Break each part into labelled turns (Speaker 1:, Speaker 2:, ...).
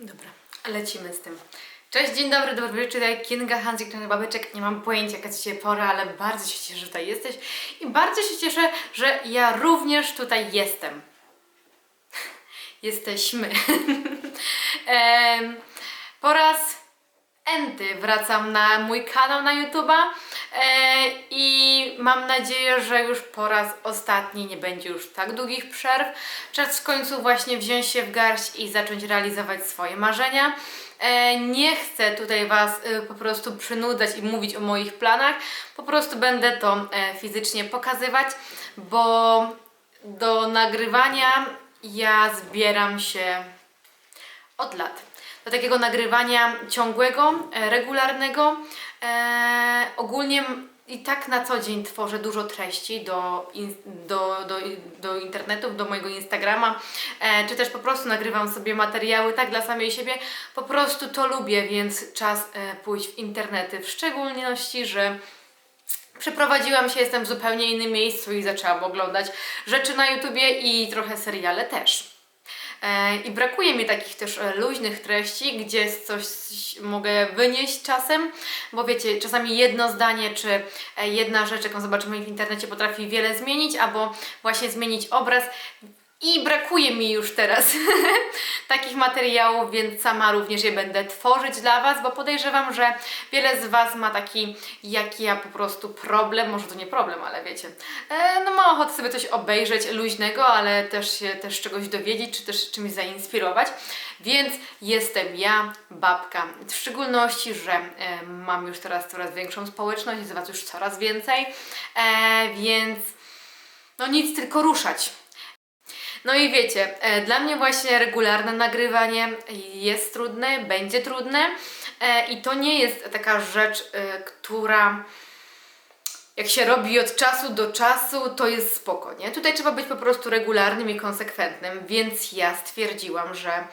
Speaker 1: Dobra, lecimy z tym. Cześć, dzień dobry, dobry wieczór, tutaj Kinga Hanzik, ten babeczek. Nie mam pojęcia jaka dzisiaj pora, ale bardzo się cieszę, że tutaj jesteś i bardzo się cieszę, że ja również tutaj jestem. Jesteśmy. Po raz enty wracam na mój kanał na YouTube'a i mam nadzieję, że już po raz ostatni nie będzie już tak długich przerw. Czas w końcu właśnie wziąć się w garść i zacząć realizować swoje marzenia. E, nie chcę tutaj Was e, po prostu przynudzać i mówić o moich planach, po prostu będę to e, fizycznie pokazywać, bo do nagrywania ja zbieram się od lat. Do takiego nagrywania ciągłego, e, regularnego. E, ogólnie i tak na co dzień tworzę dużo treści do, in, do, do, do internetu, do mojego Instagrama, e, czy też po prostu nagrywam sobie materiały tak dla samej siebie. Po prostu to lubię, więc czas e, pójść w internety, w szczególności, że Przeprowadziłam się, jestem w zupełnie innym miejscu i zaczęłam oglądać rzeczy na YouTubie i trochę seriale też. E, I brakuje mi takich też e, luźnych treści, gdzie coś mogę wynieść czasem, bo wiecie, czasami jedno zdanie czy e, jedna rzecz, jaką zobaczymy w internecie, potrafi wiele zmienić, albo właśnie zmienić obraz. I brakuje mi już teraz takich materiałów, więc sama również je będę tworzyć dla Was, bo podejrzewam, że wiele z Was ma taki, jak ja, po prostu problem, może to nie problem, ale wiecie, e, no ma ochotę sobie coś obejrzeć luźnego, ale też się też czegoś dowiedzieć, czy też czymś zainspirować, więc jestem ja, babka, w szczególności, że e, mam już teraz coraz większą społeczność, jest Was już coraz więcej, e, więc no nic, tylko ruszać. No i wiecie, e, dla mnie właśnie regularne nagrywanie jest trudne, będzie trudne e, i to nie jest taka rzecz, e, która jak się robi od czasu do czasu, to jest spoko, nie? Tutaj trzeba być po prostu regularnym i konsekwentnym, więc ja stwierdziłam, że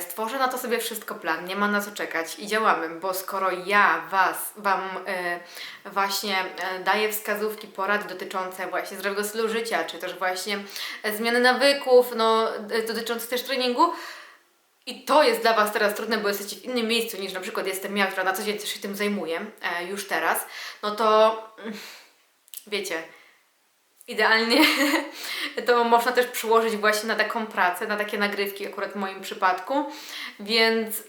Speaker 1: stworzę na to sobie wszystko plan, nie ma na co czekać i działamy, bo skoro ja was, Wam e, właśnie e, daję wskazówki, porady dotyczące właśnie zdrowego stylu życia, czy też właśnie e, zmiany nawyków, no e, dotyczących też treningu, i to jest dla Was teraz trudne, bo jesteście w innym miejscu niż na przykład jestem ja, która na co dzień też się tym zajmuję, e, już teraz, no to mm, wiecie, idealnie to można też przyłożyć właśnie na taką pracę, na takie nagrywki, akurat w moim przypadku, więc y,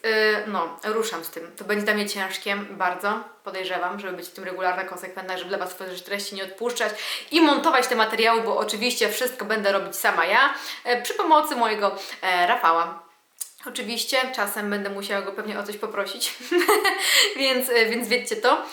Speaker 1: no, ruszam z tym. To będzie dla mnie ciężkie, bardzo podejrzewam, żeby być w tym regularna, konsekwentna, żeby dla Was tworzyć treści, nie odpuszczać i montować te materiały, bo oczywiście wszystko będę robić sama ja, e, przy pomocy mojego e, Rafała. Oczywiście, czasem będę musiała go pewnie o coś poprosić, więc, e, więc wiedzcie to.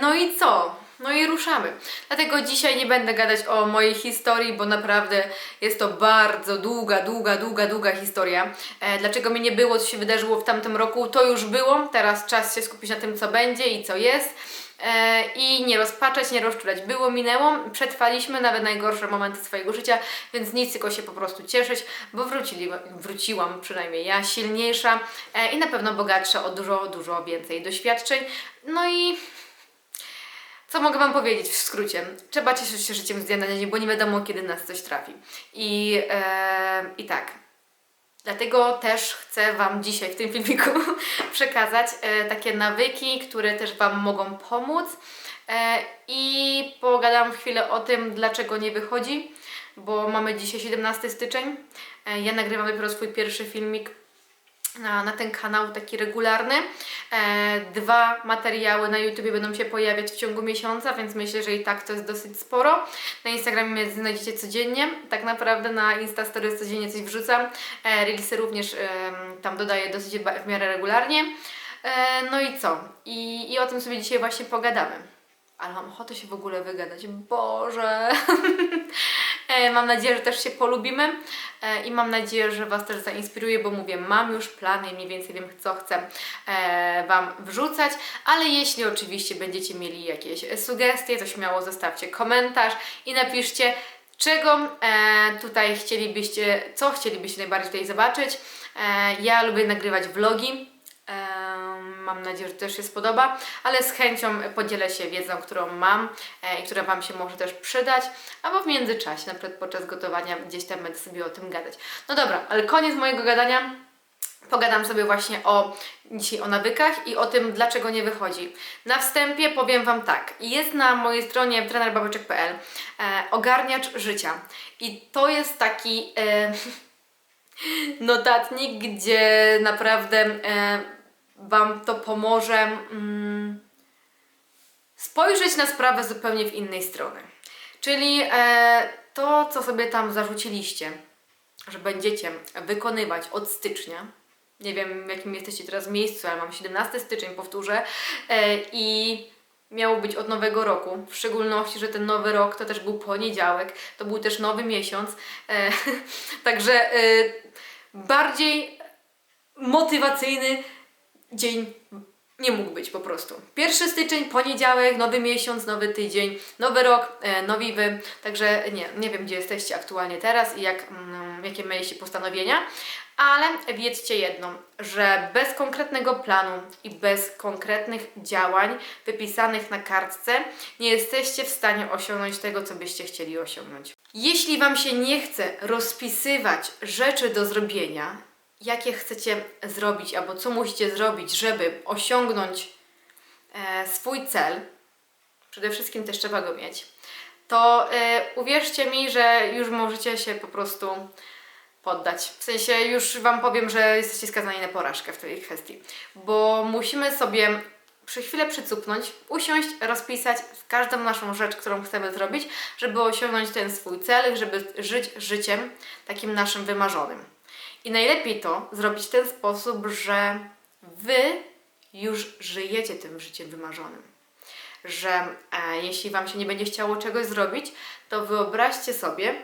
Speaker 1: No i co? No i ruszamy. Dlatego dzisiaj nie będę gadać o mojej historii, bo naprawdę jest to bardzo długa, długa, długa, długa historia. E, dlaczego mi nie było, co się wydarzyło w tamtym roku, to już było. Teraz czas się skupić na tym, co będzie i co jest. E, I nie rozpaczać, nie rozczulać. Było, minęło, przetrwaliśmy nawet najgorsze momenty swojego życia, więc nic tylko się po prostu cieszyć, bo wrócili, wróciłam przynajmniej ja silniejsza e, i na pewno bogatsza o dużo, dużo więcej doświadczeń. No i co mogę Wam powiedzieć w skrócie? Trzeba cieszyć się życiem z dnia na dzień, bo nie wiadomo, kiedy nas coś trafi. I, e, i tak. Dlatego też chcę Wam dzisiaj w tym filmiku przekazać e, takie nawyki, które też Wam mogą pomóc. E, I pogadam chwilę o tym, dlaczego nie wychodzi, bo mamy dzisiaj 17 styczeń. Ja nagrywam dopiero swój pierwszy filmik na, na ten kanał taki regularny. E, dwa materiały na YouTube będą się pojawiać w ciągu miesiąca, więc myślę, że i tak to jest dosyć sporo. Na Instagramie znajdziecie codziennie. Tak naprawdę na Insta codziennie coś wrzucam. E, Reelsy również em, tam dodaję dosyć w miarę regularnie. E, no i co? I, I o tym sobie dzisiaj właśnie pogadamy. Ale mam ochotę się w ogóle wygadać. Boże! E, Mam nadzieję, że też się polubimy e, i mam nadzieję, że Was też zainspiruje, bo mówię, mam już plany i mniej więcej wiem, co chcę e, Wam wrzucać, ale jeśli oczywiście będziecie mieli jakieś sugestie, to śmiało zostawcie komentarz i napiszcie, czego tutaj chcielibyście, co chcielibyście najbardziej tutaj zobaczyć. Ja lubię nagrywać vlogi, Mam nadzieję, że też się spodoba, ale z chęcią podzielę się wiedzą, którą mam e, i która Wam się może też przydać, albo w międzyczasie, na przykład podczas gotowania gdzieś tam będę sobie o tym gadać. No dobra, ale koniec mojego gadania. Pogadam sobie właśnie o dzisiaj o nawykach i o tym, dlaczego nie wychodzi. Na wstępie powiem Wam tak. Jest na mojej stronie trenerbabeczek.pl e, ogarniacz życia. I to jest taki e, notatnik, gdzie naprawdę e, Wam to pomoże mm, spojrzeć na sprawę zupełnie w innej strony. Czyli e, to, co sobie tam zarzuciliście, że będziecie wykonywać od stycznia, nie wiem w jakim jesteście teraz miejscu, ale mam 17 styczeń, powtórzę, e, i miało być od nowego roku, w szczególności, że ten nowy rok to też był poniedziałek, to był też nowy miesiąc, e, także e, bardziej motywacyjny dzień nie mógł być po prostu. Pierwszy styczeń, poniedziałek, nowy miesiąc, nowy tydzień, nowy rok, e, nowi wy. Także nie, nie wiem, gdzie jesteście aktualnie teraz i jak, mm, jakie mieliście postanowienia, ale wiedzcie jedno, że bez konkretnego planu i bez konkretnych działań wypisanych na kartce nie jesteście w stanie osiągnąć tego, co byście chcieli osiągnąć. Jeśli Wam się nie chce rozpisywać rzeczy do zrobienia, jakie chcecie zrobić albo co musicie zrobić, żeby osiągnąć e, swój cel, przede wszystkim też trzeba go mieć, to e, uwierzcie mi, że już możecie się po prostu poddać. W sensie już Wam powiem, że jesteście skazani na porażkę w tej kwestii, bo musimy sobie przy chwilę przycupnąć, usiąść, rozpisać każdą naszą rzecz, którą chcemy zrobić, żeby osiągnąć ten swój cel, żeby żyć życiem takim naszym wymarzonym. I najlepiej to zrobić w ten sposób, że Wy już żyjecie tym życiem wymarzonym. Że e, jeśli Wam się nie będzie chciało czegoś zrobić, to wyobraźcie sobie,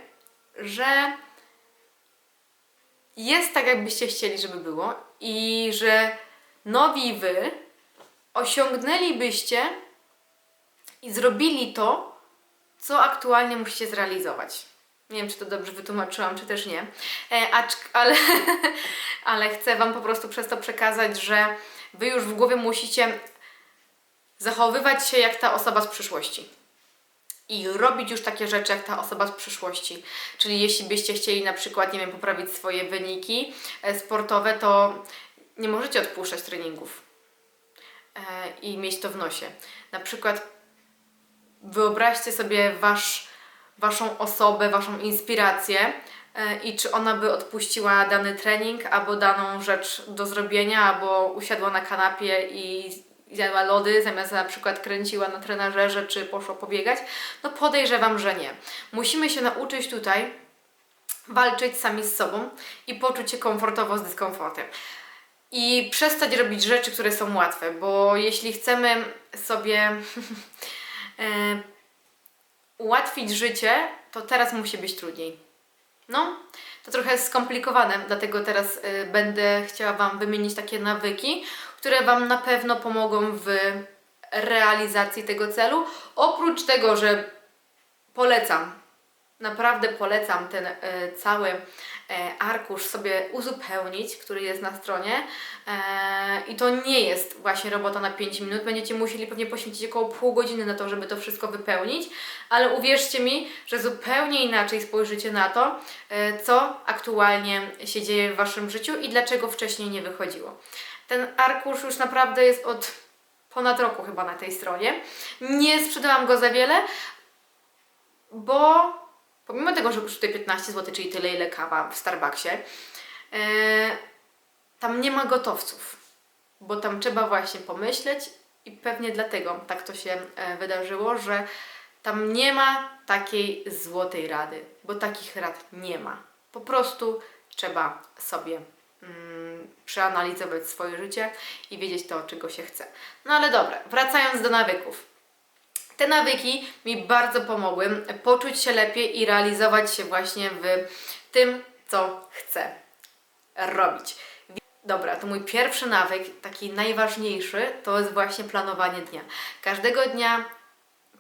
Speaker 1: że jest tak, jakbyście chcieli, żeby było i że nowi Wy osiągnęlibyście i zrobili to, co aktualnie musicie zrealizować. Nie wiem, czy to dobrze wytłumaczyłam, czy też nie, e, acz, ale, ale chcę Wam po prostu przez to przekazać, że Wy już w głowie musicie zachowywać się jak ta osoba z przyszłości. I robić już takie rzeczy jak ta osoba z przyszłości. Czyli jeśli byście chcieli na przykład, nie wiem, poprawić swoje wyniki e, sportowe, to nie możecie odpuszczać treningów e, i mieć to w nosie. Na przykład wyobraźcie sobie wasz Waszą osobę, Waszą inspirację e, i czy ona by odpuściła dany trening albo daną rzecz do zrobienia, albo usiadła na kanapie i zjadła lody, zamiast na przykład kręciła na trenażerze, czy poszła pobiegać, no podejrzewam, że nie. Musimy się nauczyć tutaj walczyć sami z sobą i poczuć się komfortowo z dyskomfortem. I przestać robić rzeczy, które są łatwe, bo jeśli chcemy sobie e, ułatwić życie, to teraz musi być trudniej. No, to trochę skomplikowane, dlatego teraz y, będę chciała Wam wymienić takie nawyki, które Wam na pewno pomogą w realizacji tego celu. Oprócz tego, że polecam Naprawdę polecam ten e, cały e, arkusz sobie uzupełnić, który jest na stronie. E, I to nie jest właśnie robota na 5 minut. Będziecie musieli pewnie poświęcić około pół godziny na to, żeby to wszystko wypełnić, ale uwierzcie mi, że zupełnie inaczej spojrzycie na to, co aktualnie się dzieje w Waszym życiu i dlaczego wcześniej nie wychodziło. Ten arkusz już naprawdę jest od ponad roku chyba na tej stronie. Nie sprzedałam go za wiele, bo pomimo tego, że kosztuje 15 zł, czyli tyle ile kawa w Starbucksie, yy, tam nie ma gotowców, bo tam trzeba właśnie pomyśleć i pewnie dlatego tak to się e, wydarzyło, że tam nie ma takiej złotej rady, bo takich rad nie ma. Po prostu trzeba sobie mm, przeanalizować swoje życie i wiedzieć to, czego się chce. No ale dobra, wracając do nawyków. Te nawyki mi bardzo pomogły poczuć się lepiej i realizować się właśnie w tym, co chcę robić. Dobra, to mój pierwszy nawyk, taki najważniejszy, to jest właśnie planowanie dnia. Każdego dnia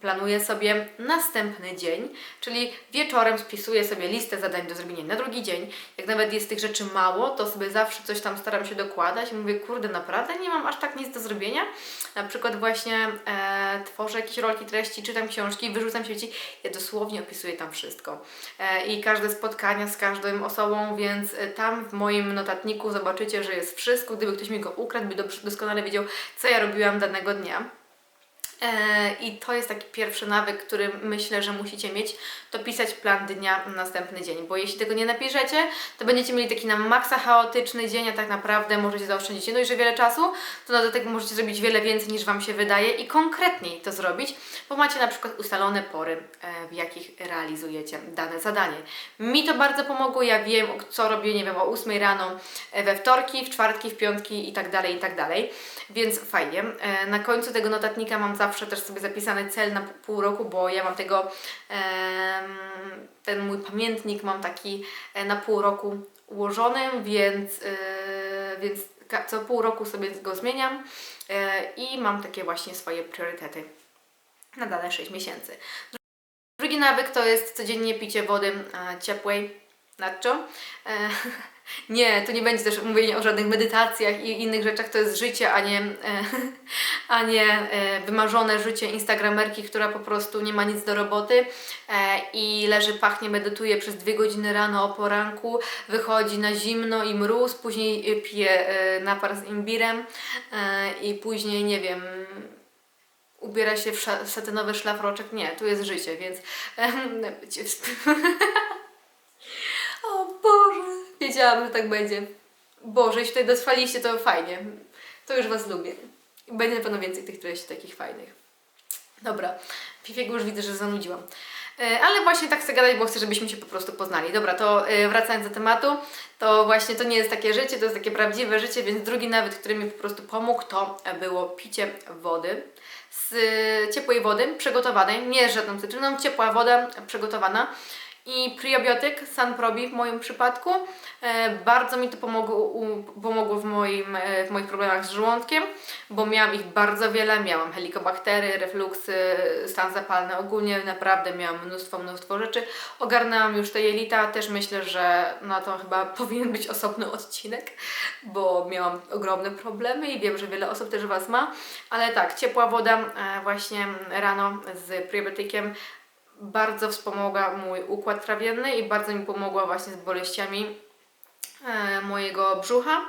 Speaker 1: planuję sobie następny dzień, czyli wieczorem spisuję sobie listę zadań do zrobienia na drugi dzień. Jak nawet jest tych rzeczy mało, to sobie zawsze coś tam staram się dokładać i mówię, kurde, naprawdę nie mam aż tak nic do zrobienia. Na przykład właśnie e, tworzę jakieś rolki treści, czytam książki, wyrzucam sieci, ja dosłownie opisuję tam wszystko. E, I każde spotkania z każdą osobą, więc e, tam w moim notatniku zobaczycie, że jest wszystko. Gdyby ktoś mi go ukradł, by doskonale wiedział, co ja robiłam danego dnia. E, I to jest taki pierwszy nawyk, który myślę, że musicie mieć, to pisać plan dnia na następny dzień, bo jeśli tego nie napiszecie, to będziecie mieli taki na maksa chaotyczny dzień, a tak naprawdę możecie zaoszczędzić nie dość, że wiele czasu, to na dodatek możecie zrobić wiele więcej niż Wam się wydaje i konkretniej to zrobić, bo macie na przykład ustalone pory, e, w jakich realizujecie dane zadanie. Mi to bardzo pomogło, ja wiem, co robię, nie wiem, o 8 rano e, we wtorki, w czwartki, w piątki i tak dalej, i tak dalej, więc fajnie. Na końcu tego notatnika mam zawsze też sobie zapisany cel na pół- roku, bo ja mam tego, ten mój pamiętnik mam taki e, na pół roku ułożony, więc, e, więc co pół roku sobie go zmieniam e, i mam takie właśnie swoje priorytety na dane 6 miesięcy. Drugi nawyk to jest codziennie picie wody ciepłej. Nacho. Nie, to nie będzie też mówienie o żadnych medytacjach i innych rzeczach, to jest życie, a nie, e, a nie e, wymarzone życie instagramerki, która po prostu nie ma nic do roboty e, i leży, pachnie, medytuje przez dwie godziny rano o poranku, wychodzi na zimno i mróz, później pije napar z imbirem i później, nie wiem, ubiera się w satynowy szlafroczek. Nie, tu jest życie, więc O Boże, wiedziałam, że tak będzie. Boże, jeśli tutaj dotrwaliście, to fajnie. To już Was lubię. Będzie na pewno więcej tych treści takich fajnych. Dobra, Fifiego już widzę, że zanudziłam. E, Ale właśnie tak chcę gadać, bo chcę, żebyśmy się po prostu poznali. Dobra, to e, wracając do tematu, to właśnie to nie jest takie życie, to jest takie prawdziwe życie, więc drugi nawyk, który mi po prostu pomógł, to było picie wody z ciepłej wody, przygotowanej, nie z żadną cytryną, ciepła woda przygotowana. I prebiotyk Sunprobi w moim przypadku. E, bardzo mi to pomogło, pomogło w, moim, e, w moich problemach z żołądkiem, bo miałam ich bardzo wiele, miałam helikobaktery, refluksy, stan zapalny, ogólnie naprawdę miałam mnóstwo, mnóstwo rzeczy. Ogarnęłam już te jelita, też myślę, że na to chyba powinien być osobny odcinek, bo miałam ogromne problemy i wiem, że wiele osób też Was ma, ale tak, ciepła woda e, właśnie rano z prebiotykiem bardzo wspomogła mój układ trawienny i bardzo mi pomogła właśnie z boleściami e, mojego brzucha.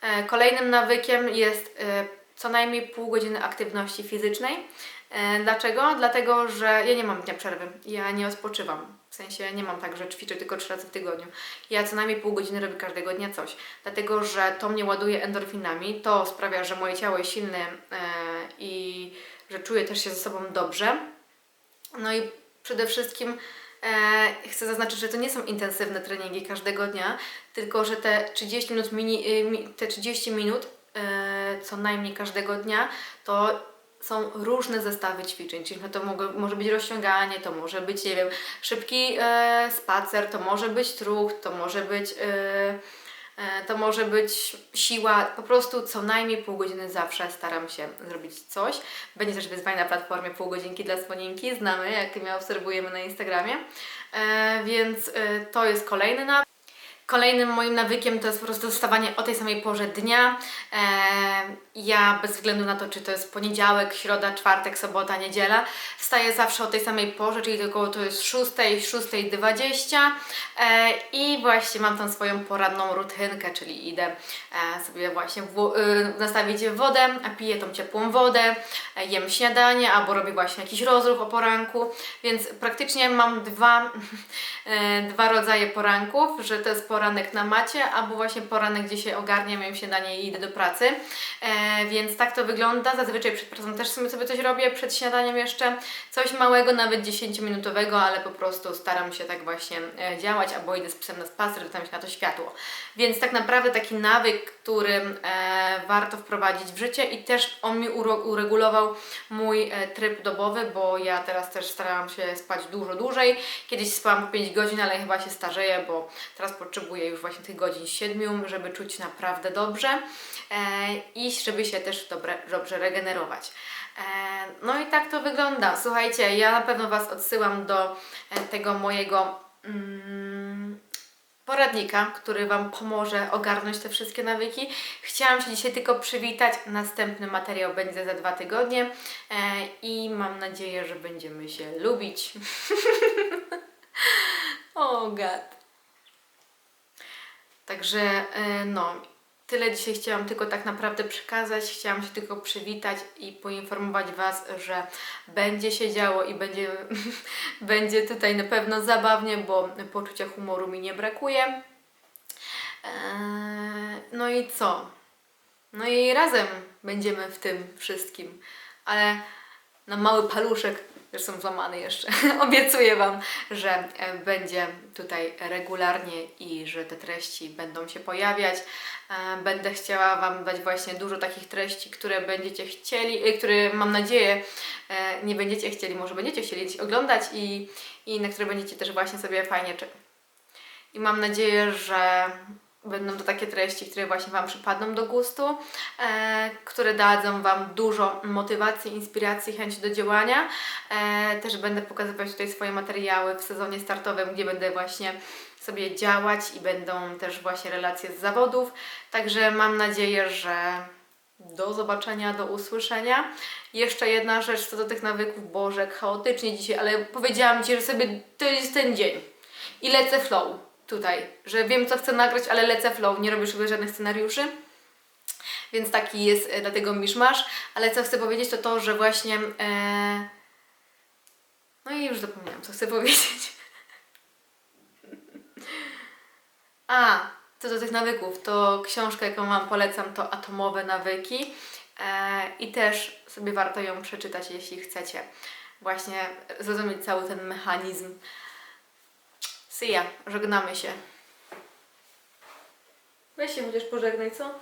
Speaker 1: E, kolejnym nawykiem jest e, co najmniej pół godziny aktywności fizycznej. Dlaczego? Dlatego, że ja nie mam dnia przerwy, ja nie odpoczywam. W sensie nie mam tak, że ćwiczę tylko trzy razy w tygodniu. Ja co najmniej pół godziny robię każdego dnia coś. Dlatego, że to mnie ładuje endorfinami, to sprawia, że moje ciało jest silne i że czuję też się ze sobą dobrze. No i przede wszystkim e, chcę zaznaczyć, że to nie są intensywne treningi każdego dnia, tylko że te 30 minut, mini, y, te 30 minut e, co najmniej każdego dnia to są różne zestawy ćwiczeń, czyli no to mogę, może być rozciąganie, to może być, nie wiem, szybki e, spacer, to może być truch, to może być, e, to może być siła, po prostu co najmniej pół godziny zawsze staram się zrobić coś. Będzie też wyzwanie na platformie pół godzinki dla słoninki, znamy, jak my obserwujemy na Instagramie, e, więc e, to jest kolejny nawyk. Kolejnym moim nawykiem to jest po prostu wstawanie o tej samej porze dnia. E, ja bez względu na to, czy to jest poniedziałek, środa, czwartek, sobota, niedziela, wstaję zawsze o tej samej porze, czyli około to jest 6, 6.20 e, i właśnie mam tą swoją poranną rutynkę, czyli idę e, sobie właśnie w, y, nastawić wodę, piję tą ciepłą wodę, jem śniadanie albo robię właśnie jakiś rozruch o poranku, więc praktycznie mam dwa, dwa rodzaje poranków, że to jest poranek na macie, albo właśnie poranek, gdzie się ogarniam, jem śniadanie i idę do pracy. E, więc tak to wygląda. Zazwyczaj przed pracą też sobie sobie coś robię, przed śniadaniem jeszcze coś małego, nawet 10-minutowego, ale po prostu staram się tak właśnie e, działać, albo idę z psem na spacer, tam się na to światło. Więc tak naprawdę taki nawyk, który e, warto wprowadzić w życie i też on mi uregulował mój e, tryb dobowy, bo ja teraz też starałam się spać dużo dłużej. Kiedyś spałam po 5 godzin, ale chyba się starzeję, bo teraz potrzebuję potrzebuję już właśnie tych godzin 7, żeby czuć naprawdę dobrze e, i żeby się też dobre, dobrze regenerować. E, no i tak to wygląda. Słuchajcie, ja na pewno Was odsyłam do e, tego mojego mm, poradnika, który Wam pomoże ogarnąć te wszystkie nawyki. Chciałam się dzisiaj tylko przywitać. Następny materiał będzie za dwa tygodnie i mam nadzieję, że będziemy się lubić. o gad. Także e, no, tyle dzisiaj chciałam tylko tak naprawdę przekazać. Chciałam się tylko przywitać i poinformować Was, że będzie się działo i będzie, będzie tutaj na pewno zabawnie, bo poczucia humoru mi nie brakuje. Eee, No i co? No i razem będziemy w tym wszystkim, ale na mały paluszek, zresztą złamany jeszcze, obiecuję Wam, że e, będzie tutaj regularnie i że te treści będą się pojawiać. E, Będę chciała Wam dać właśnie dużo takich treści, które będziecie chcieli, e, które mam nadzieję nie będziecie chcieli, może będziecie chcieli oglądać i, i na które będziecie też właśnie sobie fajnie czy i mam nadzieję, że będą to takie treści, które właśnie Wam przypadną do gustu, e, które dadzą Wam dużo motywacji, inspiracji, chęci do działania. E, też będę pokazywać tutaj swoje materiały w sezonie startowym, gdzie będę właśnie sobie działać i będą też właśnie relacje z zawodów. Także mam nadzieję, że do zobaczenia, do usłyszenia. Jeszcze jedna rzecz co do tych nawyków, Boże, chaotycznie dzisiaj, ale powiedziałam Ci, że sobie to jest ten dzień i lecę flow tutaj, że wiem co chcę nagrać, ale lecę flow, nie robię sobie żadnych scenariuszy. Więc taki jest e, dlatego miszmasz, ale co chcę powiedzieć to to, że właśnie e... no i już zapomniałam co chcę powiedzieć. A, co do tych nawyków, to książka, jaką Wam polecam, to Atomowe Nawyki e, i też sobie warto ją przeczytać, jeśli chcecie właśnie zrozumieć cały ten mechanizm. Ya, żegnamy się. Weź się chociaż pożegnaj, co?